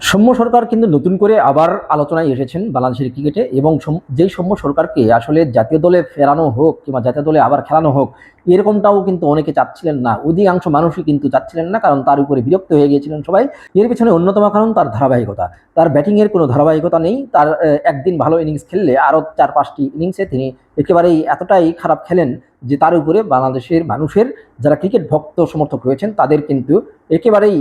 সৌম্য সরকার কিন্তু নতুন করে আবার আলোচনায় এসেছেন বাংলাদেশের ক্রিকেটে এবং যেই সৌম্য সরকারকে আসলে জাতীয় দলে ফেরানো হোক কিংবা জাতীয় দলে আবার খেলানো হোক, এরকমটাও কিন্তু অনেকে চাচ্ছিলেন না। অধিকাংশ মানুষই কিন্তু চাচ্ছিলেন না কারণ তার উপরে বিরক্ত হয়ে গিয়েছিলেন সবাই। এর পিছনে অন্যতম কারণ তার ধারাবাহিকতা। তার ব্যাটিংয়ের কোনো ধারাবাহিকতা নেই। তার একদিন ভালো ইনিংস খেললে আরও চার পাঁচটি ইনিংসে তিনি একেবারেই এতটাই খারাপ খেলেন যে তার উপরে বাংলাদেশের মানুষের যারা ক্রিকেট ভক্ত সমর্থক রয়েছেন, তাদের কিন্তু একেবারেই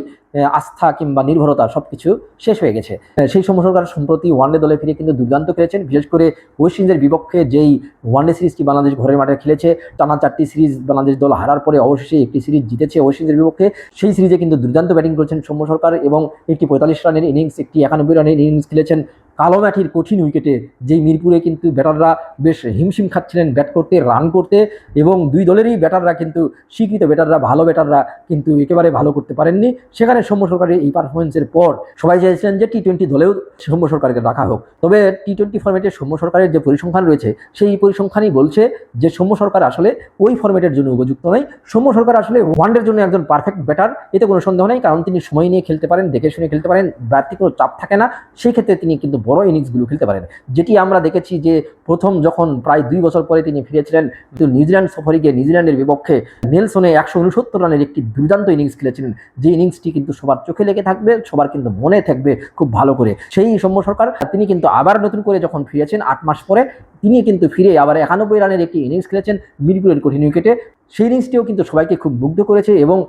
আস্থা কিংবা নির্ভরতা সব কিছু শেষ হয়ে গেছে। সেই সময় সরকার সম্প্রতি ওয়ানডে দলে ফিরে কিন্তু দুর্দান্ত খেলেছেন। বিশেষ করে ওয়েস্ট ইন্ডিজের বিপক্ষে যেই ওয়ানডে সিরিজটি বাংলাদেশ ঘরের মাঠে খেলেছে, টানা চারটি সিরিজ বাংলাদেশ দল হারার পরে অবশেষে একটি সিরিজ জিতেছে ওয়েস্ট ইন্ডিজের বিপক্ষে। সেই সিরিজে কিন্তু দুর্দান্ত ব্যাটিং করেছেন সৌম্য সরকার এবং একটি পঁয়তাল্লিশ রানের ইনিংস একটি একানব্বই রানের ইনিংস খেলেছেন কালো মাটির কঠিন উইকেটে যেই মিরপুরে কিন্তু ব্যাটাররা বেশ হিমশিম খাচ্ছিলেন ব্যাট করতে রান করতে এবং দুই দলেরই ব্যাটাররা কিন্তু স্বীকৃত ব্যাটাররা, ভালো ব্যাটাররা কিন্তু একেবারে ভালো করতে পারেননি। সেখানে সৌম্য সরকারের এই পারফরমেন্সের পর সবাই চাইছেন যে টি টোয়েন্টি দলেও সৌম্য সরকারকে রাখা হোক। তবে টি টোয়েন্টি ফর্মেটে সৌম্য সরকারের যে পরিসংখ্যান রয়েছে, সেই পরিসংখ্যানই বলছে যে সৌম্য সরকার আসলে ওই ফর্মেটের জন্য উপযুক্ত নয়। সৌম্য সরকার আসলে ওয়ানডের জন্য একজন পারফেক্ট ব্যাটার এতে কোনো সন্দেহ নেই, কারণ তিনি সময় নিয়ে খেলতে পারেন, দেখে শুনে খেলতে পারেন বাড়তি কোনো চাপ থাকে না। সেই ক্ষেত্রে তিনি কিন্তু বড় ইনিংসগুলো খেলতে পারেন যেটি আমরা দেখেছি যে প্রথম যখন প্রায় দুই বছর পরে তিনি ফিরেছিলেন, কিন্তু নিউজিল্যান্ড সফরে গিয়ে নিউজিল্যান্ডের বিপক্ষে নেলসনে একশো উনসত্তর রানের একটি দুর্দান্ত ইনিংস খেলেছিলেন। যে ইনিংসটি কিন্তু সবার চোখে লেগে থাকবে, সবার কিন্তু মনে থাকবে খুব ভালো করে। সেই সৌম্য সরকার, তিনি কিন্তু আবার নতুন করে যখন ফিরেছেন আট মাস পরে তিনি কিন্তু ফিরে আবার একানব্বই রানের একটি ইনিংস খেলেছেন মিরপুরের কঠিন উইকেটে। সেই ইনিংসটিও কিন্তু সবাইকে খুব মুগ্ধ করেছে এবং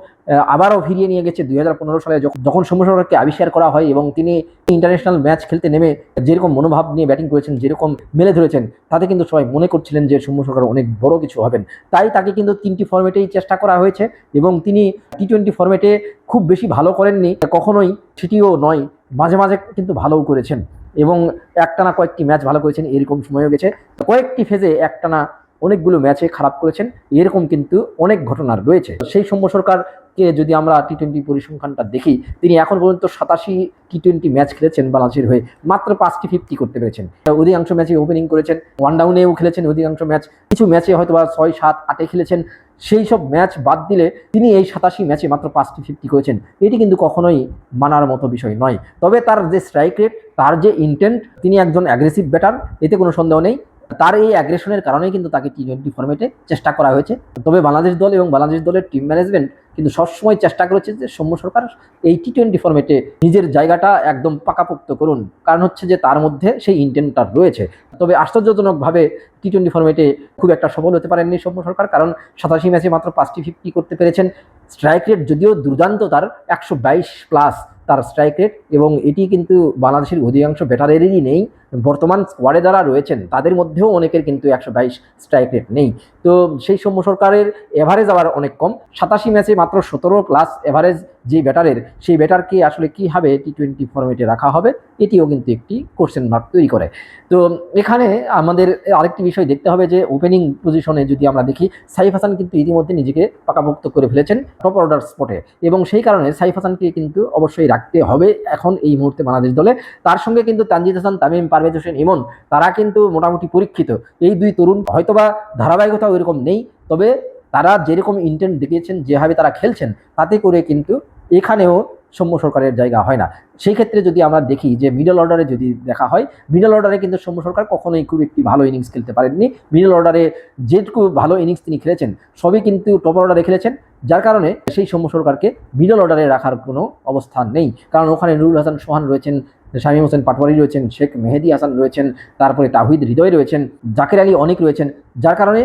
আবারও ফিরিয়ে নিয়ে গেছে দু হাজার পনেরো সালে যখন- যখন সৌম্য সরকারকে আবিষ্কার করা হয় এবং তিনি ইন্টারন্যাশনাল ম্যাচ খেলতে নেমে যেরকম মনোভাব নিয়ে ব্যাটিং করেছেন, যেরকম মেলে ধরেছেন, তাতে কিন্তু সবাই মনে করছিলেন যে সৌম্য সরকার অনেক বড় কিছু হবেন। তাই তাকে কিন্তু তিনটি ফর্মেটেই চেষ্টা করা হয়েছে এবং তিনি টি টোয়েন্টি ফর্মেটে খুব বেশি ভালো করেননি, কখনোই সেটিও নয়, মাঝে মাঝে কিন্তু ভালোও করেছেন এবং একটানা কয়েকটি ম্যাচ ভালো করেছেন, এরকম সময়ও গেছে। কয়েকটি ফেজে একটানা অনেকগুলো ম্যাচে খারাপ করেছেন। এরকম কিন্তু অনেক ঘটনা রয়েছে। সেই সৌম্য সরকারকে যদি আমরা টি টোয়েন্টি পরিসংখ্যানটা দেখি, তিনি এখন পর্যন্ত সাতাশি টি টোয়েন্টি ম্যাচ খেলেছেন বাংলাদেশের হয়ে। মাত্র পাঁচটি ফিফটি করতে পেরেছেন। অধিকাংশ ম্যাচে ওপেনিং করেছেন ওয়ান ডাউনেও খেলেছেন অধিকাংশ ম্যাচ। কিছু ম্যাচে হয়তো বা ছয়, সাত, আটে খেলেছেন। সেই সব ম্যাচ বাদ দিলে তিনি এই সাতাশি ম্যাচে মাত্র পাঁচটি ফিফটি করেছেন। এটি কিন্তু কখনোই মানার মতো বিষয় নয়। তবে তার যে স্ট্রাইক রেট তার যে ইন্টেন্ট তিনি একজন অ্যাগ্রেসিভ ব্যাটার এতে কোনো সন্দেহ নেই। তার এই অ্যাগ্রেশনের কারণেই কিন্তু তাকে টি টোয়েন্টি ফর্মেটে চেষ্টা করা হয়েছে। তবে বাংলাদেশ দল এবং বাংলাদেশ দলের টিম ম্যানেজমেন্ট কিন্তু সবসময় চেষ্টা করেছে যে সৌম্য সরকার এই টি টোয়েন্টি ফর্মেটে নিজের জায়গাটা একদম পাকাপোক্ত করুন। কারণ হচ্ছে যে তার মধ্যে সেই ইন্টেন্টটা রয়েছে। তবে আশ্চর্যজনকভাবে টি টোয়েন্টি ফর্মেটে খুব একটা সফল হতে পারেননি সৌম্য সরকার, কারণ সাতাশি ম্যাচে মাত্র পাঁচটি ফিফটি করতে পেরেছেন। স্ট্রাইক রেট যদিও দুর্দান্ত, তার একশো বাইশ প্লাস তার স্ট্রাইক রেট এবং এটি কিন্তু বাংলাদেশের অধিকাংশ ব্যাটারেরই নেই। বর্তমান স্কোয়াডে যারা রয়েছেন, তাদের মধ্যেও অনেকের কিন্তু একশো বাইশ স্ট্রাইক রেট নেই। তো সেই সৌম্য সরকারের এভারেজ আবার অনেক কম। সাতাশি ম্যাচে মাত্র সতেরো প্লাস এভারেজ যে ব্যাটারের সেই ব্যাটারকে আসলে কীভাবে টি টোয়েন্টি ফর্মেটে রাখা হবে, এটিও কিন্তু একটি কোশ্চেন মার্ক তৈরি করে। তো এখানে আমাদের আরেকটি বিষয় দেখতে হবে যে ওপেনিং পজিশনে যদি আমরা দেখি, সাইফ হাসান কিন্তু ইতিমধ্যে নিজেকে পাকাভুক্ত করে ফেলেছেন টপ অর্ডার স্পটে এবং সেই কারণে সাইফ হাসানকে কিন্তু অবশ্যই রাখতে হবে এখন এই মুহূর্তে বাংলাদেশ দলে। তার সঙ্গে কিন্তু তানজিদ হাসান, তামিম, পারভেজ হোসেন, ইমন, তারা কিন্তু মোটামুটি পরীক্ষিত। এই দুই তরুণ হয়তোবা ধারাবাহিকতা ওইরকম নেই, তবে তারা যেরকম ইন্টেন্ট দেখিয়েছেন, যেভাবে তারা খেলছেন, তাতে করে কিন্তু এখানেও সৌম্য সরকারের জায়গা হয় না। সেই ক্ষেত্রে যদি আমরা দেখি যে মিডল অর্ডারে যদি দেখা হয় মিডল অর্ডারে কিন্তু সৌম্য সরকার কখনোই খুব একটি ভালো ইনিংস খেলতে পারেননি। মিডল অর্ডারে যেটুকু ভালো ইনিংস তিনি খেলেছেন, সবই কিন্তু টপ অর্ডারে খেলেছেন। যার কারণে সেই সৌম্য সরকারকে মিডল অর্ডারে রাখার কোনো অবস্থান নেই। কারণ ওখানে নুরুল হাসান সোহান রয়েছেন, শামীম হোসেন পাটওয়ারি রয়েছেন, শেখ মেহেদি হাসান রয়েছেন, তারপরে তাহিদ হৃদয় রয়েছেন, জাকির আলী অনেক রয়েছেন। যার কারণে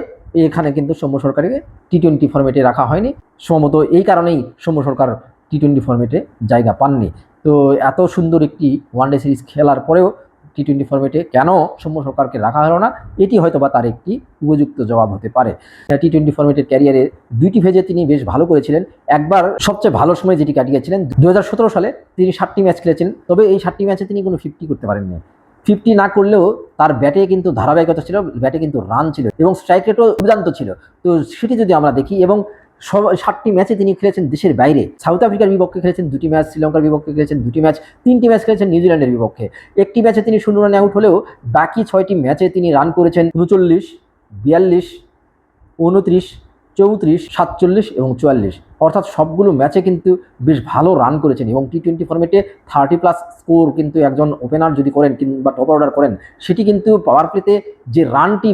এখানে কিন্তু সৌম্য সরকারকে টি টোয়েন্টি ফর্মেটে রাখা হয়নি। সম্ভবত এই কারণেই সৌম্য সরকার টি টোয়েন্টি ফর্মেটে জায়গা পাননি। তো এত সুন্দর একটি ওয়ানডে সিরিজ খেলার পরেও টি টোয়েন্টি ফর্মেটে কেন সৌম্য সরকারকে রাখা হলো না? এটি হয়তো বা তার একটি উপযুক্ত জবাব হতে পারে। টি টোয়েন্টি ফর্মেটের ক্যারিয়ারে দুইটি ফেজে তিনি বেশ ভালো করেছিলেন। একবার সবচেয়ে ভালো সময় যেটি কাটিয়েছিলেন দু হাজার সতেরো সালে তিনি ষাটটি ম্যাচ খেলেছেন, তবে এই ষাটটি ম্যাচে তিনি কোনো ফিফটি করতে পারেননি। ফিফটি না করলেও তার ব্যাটে কিন্তু ধারাবাহিকতা ছিল, ব্যাটে কিন্তু রান ছিল এবং স্ট্রাইক রেটও দুর্দান্ত ছিল। তো সেটি যদি আমরা দেখি এবং সব ষাটটি ম্যাচে তিনি খেলেছেন দেশের বাইরে। সাউথ আফ্রিকার বিপক্ষে খেলেছেন দুটি ম্যাচ, শ্রীলঙ্কার বিপক্ষে খেলেছেন দুটি ম্যাচ, তিনটি ম্যাচ খেলেছেন নিউজিল্যান্ডের বিপক্ষে। একটি ম্যাচে তিনি শূন্য রানে আউট হলেও বাকি ছয়টি ম্যাচে তিনি রান করেছেন উনচল্লিশ, বিয়াল্লিশ, উনত্রিশ, চৌত্রিশ, সাতচল্লিশ এবং চুয়াল্লিশ। অর্থাৎ সবগুলো ম্যাচে কিন্তু বেশ ভালো রান করেছেন এবং টি টোয়েন্টি ফর্মেটে থার্টি প্লাস স্কোর কিন্তু একজন ওপেনার যদি করেন কিংবা টপ অর্ডার করেন, সেটি কিন্তু পাওয়ার প্লেতে যে রানটি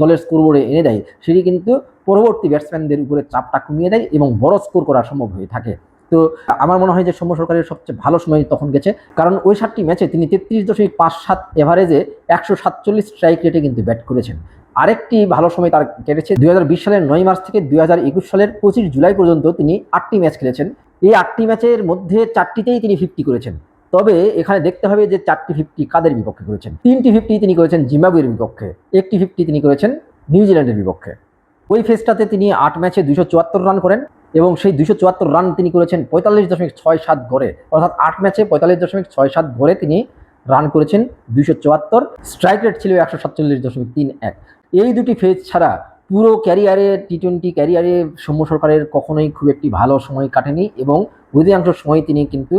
দলের স্কোরবোর্ডে এনে দেয়, সেটি কিন্তু পরবর্তী ব্যাটসম্যানদের উপরে চাপটা কমিয়ে দেয় এবং বড় স্কোর করা সম্ভব হয়ে থাকে। তো আমার মনে হয় যে সৌম্য সরকারের সবচেয়ে ভালো সময় তখন গেছে। কারণ ওই সাতটি ম্যাচে তিনি তেত্রিশ দশমিক পাঁচ সাত এভারেজে একশো সাতচল্লিশ স্ট্রাইক রেটে কিন্তু ব্যাট করেছেন। আরেকটি ভালো সময় তার কেটেছে দুই হাজার বিশ সালের নয় মার্চ থেকে দুই হাজার একুশ সালের পঁচিশ জুলাই পর্যন্ত তিনি আটটি ম্যাচ খেলেছেন। এই আটটি ম্যাচের মধ্যে চারটিতেই তিনি ফিফটি করেছেন। তবে এখানে দেখতে হবে যে চারটি ফিফটি কাদের বিপক্ষে করেছেন? তিনটি ফিফটি তিনি করেছেন জিম্বাবুয়ের বিপক্ষে, একটি ফিফটি তিনি করেছেন নিউজিল্যান্ডের বিপক্ষে। ওই ফেজটাতে তিনি আট ম্যাচে দুশো চুয়াত্তর রান করেন এবং সেই দুশো চুয়াত্তর রান তিনি করেছেন পঁয়তাল্লিশ দশমিক ছয় সাত গড়ে। অর্থাৎ আট ম্যাচে পঁয়তাল্লিশ দশমিক ছয় সাত গড়ে তিনি রান করেছেন দুশো চুয়াত্তর। স্ট্রাইক রেট ছিল একশো সাতচল্লিশ দশমিক তিন এক। এই দুটি ফেজ ছাড়া পুরো ক্যারিয়ারে টি টোয়েন্টি ক্যারিয়ারে সৌম্য সরকারের কখনোই খুব একটি ভালো সময় কাটেনি এবং অধিকাংশ সময় তিনি কিন্তু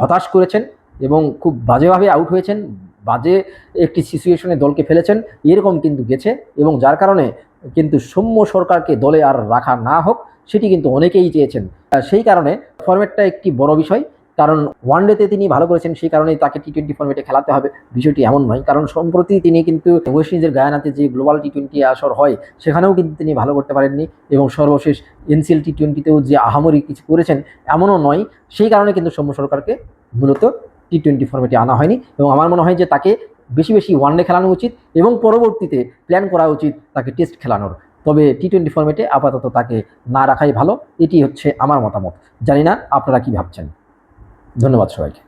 হতাশ করেছেন এবং খুব বাজেভাবে আউট হয়েছেন। বাজে একটি সিচুয়েশনে দলকে ফেলেছেন। এরকম কিন্তু গেছে এবং যার কারণে কিন্তু সৌম্য সরকারকে দলে আর রাখা না হোক, সেটি কিন্তু অনেকেই চেয়েছেন। সেই কারণে ফরম্যাটটা একটি বড় বিষয়। কারণ ওয়ানডেতে তিনি ভালো করেছেন, সেই কারণেই তাকে টি টোয়েন্টি ফর্মেটে খেলাতে হবে। বিষয়টি এমন নয়, কারণ সম্প্রতি তিনি কিন্তু ওয়েস্ট ইন্ডিজের গায়ানাতে যে গ্লোবাল টি টোয়েন্টি আসর হয়, সেখানেও কিন্তু তিনি ভালো করতে পারেননি। এবং সর্বশেষ এনসিএল টি টোয়েন্টিতেও যে আহামরি কিছু করেছেন, এমনও নয়। সেই কারণে কিন্তু সৌম্য সরকারকে মূলত টি টোয়েন্টি ফর্মেটে আনা হয়নি। এবং আমার মনে হয় যে তাকে বেশি বেশি ওয়ানডে খেলানো উচিত এবং পরবর্তীতে প্ল্যান করা উচিত তাকে টেস্ট খেলানোর। তবে টি টোয়েন্টি ফর্মেটে আপাতত তাকে না রাখাই ভালো। এটি হচ্ছে আমার মতামত। জানি না আপনারা কি ভাবছেন। ধন্যবাদ সবাইকে।